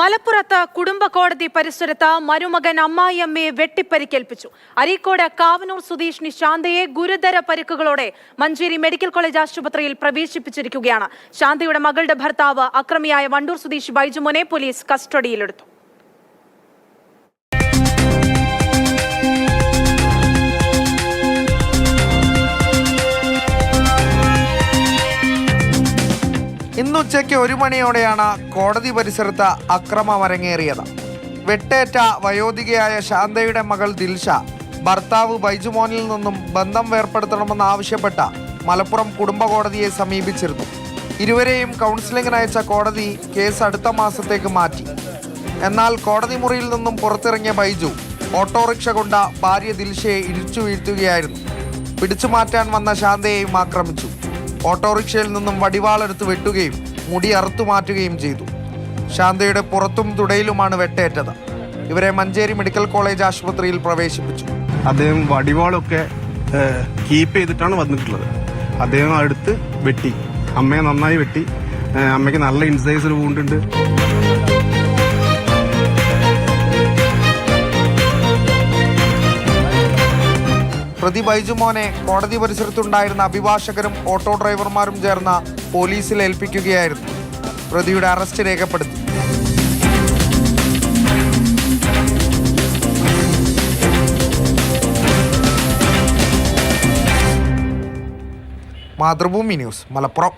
മലപ്പുറത്ത് കുടുംബ കോടതി പരിസരത്ത് മരുമകൻ അമ്മായിയമ്മയെ വെട്ടിപ്പരിക്കേൽപ്പിച്ചു. അരീക്കോട് കാവനൂർ സ്വദേശിനി നിശാന്തയെ ഗുരുതര പരിക്കുകളോടെ മഞ്ചേരി മെഡിക്കൽ കോളേജ് ആശുപത്രിയിൽ പ്രവേശിപ്പിച്ചിരിക്കുകയാണ്. ശാന്തയുടെ മകളുടെ ഭർത്താവ് അക്രമിയായ വണ്ടൂർ സ്വദേശി ബൈജുമോനെ പോലീസ് കസ്റ്റഡിയിലെടുത്തു. ഇന്നുച്ചയ്ക്ക് ഒരു മണിയോടെയാണ് കോടതി പരിസരത്ത് അക്രമം അരങ്ങേറിയത് വെട്ടേറ്റ വയോധികയായ ശാന്തയുടെ മകൾ ദിൽഷ ഭർത്താവ് ബൈജുമോനിൽ നിന്നും ബന്ധം വേർപ്പെടുത്തണമെന്നാവശ്യപ്പെട്ട മലപ്പുറം കുടുംബ കോടതിയെ സമീപിച്ചിരുന്നു. ഇരുവരെയും കൗൺസിലിംഗിന് അയച്ച കോടതി കേസ് അടുത്ത മാസത്തേക്ക് മാറ്റി. എന്നാൽ കോടതി മുറിയിൽ നിന്നും പുറത്തിറങ്ങിയ ബൈജു ഓട്ടോറിക്ഷ കൊണ്ട ഭാര്യ ദിൽഷയെ ഇടിച്ചു വീഴ്ത്തുകയായിരുന്നു. പിടിച്ചു മാറ്റാൻ വന്ന ശാന്തയെയും ആക്രമിച്ചു. ഓട്ടോറിക്ഷയിൽ നിന്നും വടിവാളെടുത്ത് വെട്ടുകയും മുടി അറുത്തു മാറ്റുകയും ചെയ്തു. ശാന്തയുടെ പുറത്തും തുടയിലുമാണ് വെട്ടേറ്റത്. ഇവരെ മഞ്ചേരി മെഡിക്കൽ കോളേജ് ആശുപത്രിയിൽ പ്രവേശിപ്പിച്ചു. അദ്ദേഹം വടിവാളൊക്കെ കീപ്പ് ചെയ്തിട്ടാണ് വന്നിട്ടുള്ളത്. അദ്ദേഹം അടുത്ത് വെട്ടി. അമ്മയെ നന്നായി വെട്ടി. അമ്മയ്ക്ക് നല്ല ഇൻസൈസർ വൂണ്ടുണ്ട് പ്രതി ബൈജുമോനെ കോടതി പരിസരത്തുണ്ടായിരുന്ന അഭിഭാഷകരും ഓട്ടോ ഡ്രൈവർമാരും ചേർന്ന് പോലീസിൽ ഏൽപ്പിക്കുകയായിരുന്നു. പ്രതിയുടെ അറസ്റ്റ് രേഖപ്പെടുത്തി. മാതൃഭൂമി ന്യൂസ് മലപ്പുറം.